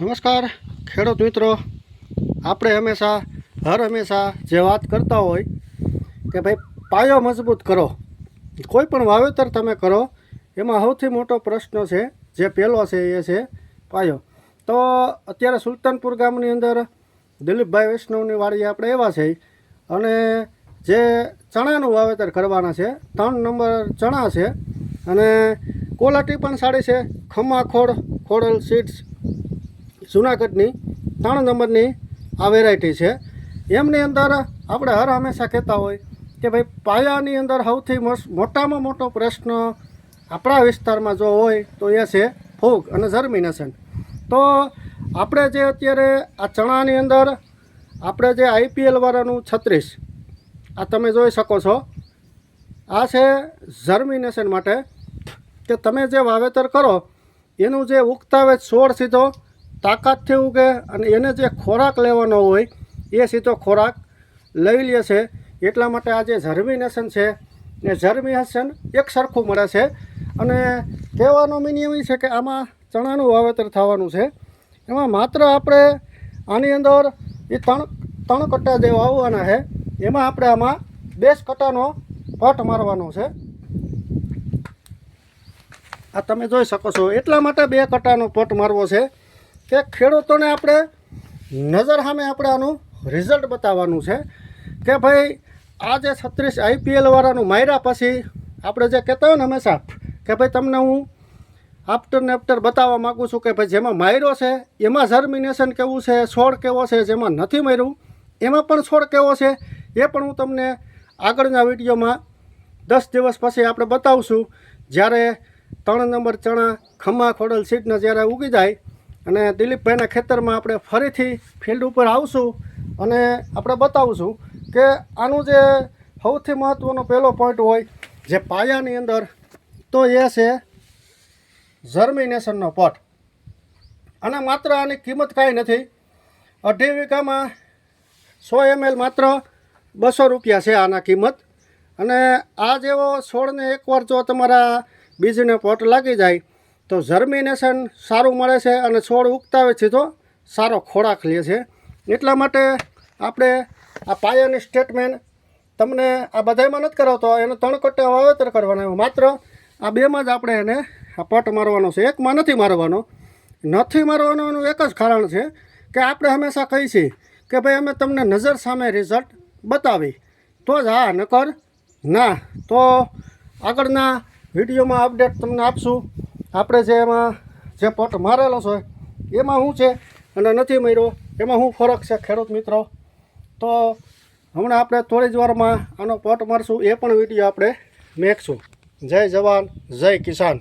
નમસ્કાર, ખેડૂત મિત્રો. આપણે હંમેશા, હર હંમેશા જે વાત કરતા હોય કે ભાઈ પાયો મજબૂત કરો. કોઈ પણ વાવેતર તમે કરો, એમાં સૌથી મોટો પ્રશ્ન છે, જે પહેલો છે એ છે પાયો. તો અત્યારે સુલતાનપુર ગામની અંદર દિલીપભાઈ વૈષ્ણવની વાડી આપણે એવા છે. અને જે ચણાનું વાવેતર કરવાના છે, ત્રણ નંબર ચણા છે. અને ક્વોલિટી પણ સારી છે. ખમાખોડ ખોડલ સીડ્સ જુનાગઢની ત્રણ નંબરની આ વેરાયટી છે. એમની અંદર આપણે હર હંમેશા કહેતા હોય કે ભાઈ પાયાની અંદર સૌથી મોટામાં મોટો પ્રશ્ન આપણા વિસ્તારમાં જો હોય તો એ છે ફૂગ અને જર્મિનેશન તો આપણે જે અત્યારે આ ચણાની અંદર આપણે જે આઈપીએલ વાળાનું છત્રીસ, આ તમે જોઈ શકો છો. આ છે જર્મિનેશન માટે. કે તમે જે વાવેતર કરો, એનું જે ઉગતાવે છોડ સીધો તાકાતથી ઉગે અને એને જે ખોરાક લેવાનો હોય, એ સીધો ખોરાક લઈ લે છે. એટલા માટે આ જે જર્મિનેશન છે એ જર્મિનેશન એક સરખું મળે છે. અને કહેવાનો મિનિયમ એ છે કે આમાં ચણાનું વાવેતર થવાનું છે. એમાં માત્ર આપણે આની અંદર એ ત્રણ ત્રણ કટ્ટા જે વાવવાના છે, એમાં આપણે આમાં બેસ કટ્ટાનો પટ મારવાનો છે. આ તમે જોઈ શકો છો. એટલા માટે બે કટ્ટાનો પટ મારવો છે. કે ખેડૂતોને આપણે નજર સામે આપણે આનું રિઝલ્ટ બતાવવાનું છે કે ભાઈ આ જે છત્રીસ આઈપીએલ વાળાનું માર્યા પછી આપણે જે કહેતા હોય ને હંમેશા, કે ભાઈ તમને હું આફ્ટર ને આફ્ટર બતાવવા માગું છું કે ભાઈ જેમાં માર્યો છે, એમાં જર્મિનેશન કેવું છે, છોડ કેવો છે, જેમાં નથી માર્યું, એમાં પણ છોડ કેવો છે, એ પણ હું તમને આગળના વિડીયોમાં દસ દિવસ પછી આપણે બતાવશું. જ્યારે ત્રણ નંબર ચણા ખમા ખોડલ સીડના જ્યારે ઉગી જાય અને દિલીપભાઈના ખેતરમાં આપણે ફરીથી ફિલ્ડ ઉપર આવશું અને આપણે બતાવશું કે આનું જે સૌથી મહત્ત્વનો પહેલો પોઈન્ટ હોય જે પાયાની અંદર, તો એ છે જર્મિનેશનનો પટ અને માત્ર આની કિંમત કાંઈ નથી, અઢી વીઘામાં સો એમએલ માત્ર બસો રૂપિયા છે આના કિંમત. અને આ જેવો છોડને એકવાર જો તમારા બીજને પોટ લાગી જાય તો જર્મિનેશન સારું મળે છે અને છોડ ઉગતા હોય છે તો સારો ખોરાક લે છે. એટલા માટે આપણે આ પાયાની સ્ટેટમેન્ટ તમને આ બધામાં નથી કરાવતો, એને ત્રણ કટ્ટા વાવેતર કરવાના. માત્ર આ બેમાં જ આપણે એને આ પટ મારવાનો છે. એકમાં નથી મારવાનો. નથી મારવાનું એનું એક જ કારણ છે કે આપણે હંમેશા કહીએ છીએ કે ભાઈ અમે તમને નજર સામે રિઝલ્ટ બતાવી. તો જ હા, નકર ના. તો આગળના વિડીયોમાં અપડેટ તમને આપશું. આપણે જે એમાં જે પટ મારેલો છે, એમાં શું છે અને નથી માર્યો, એમાં શું ફરક છે ખેડૂત મિત્રો? તો હમણાં આપણે થોડી જ વારમાં આનો પટ મારશું, એ પણ વીડિયો આપણે મેકશું. જય જવાન, જય કિસાન.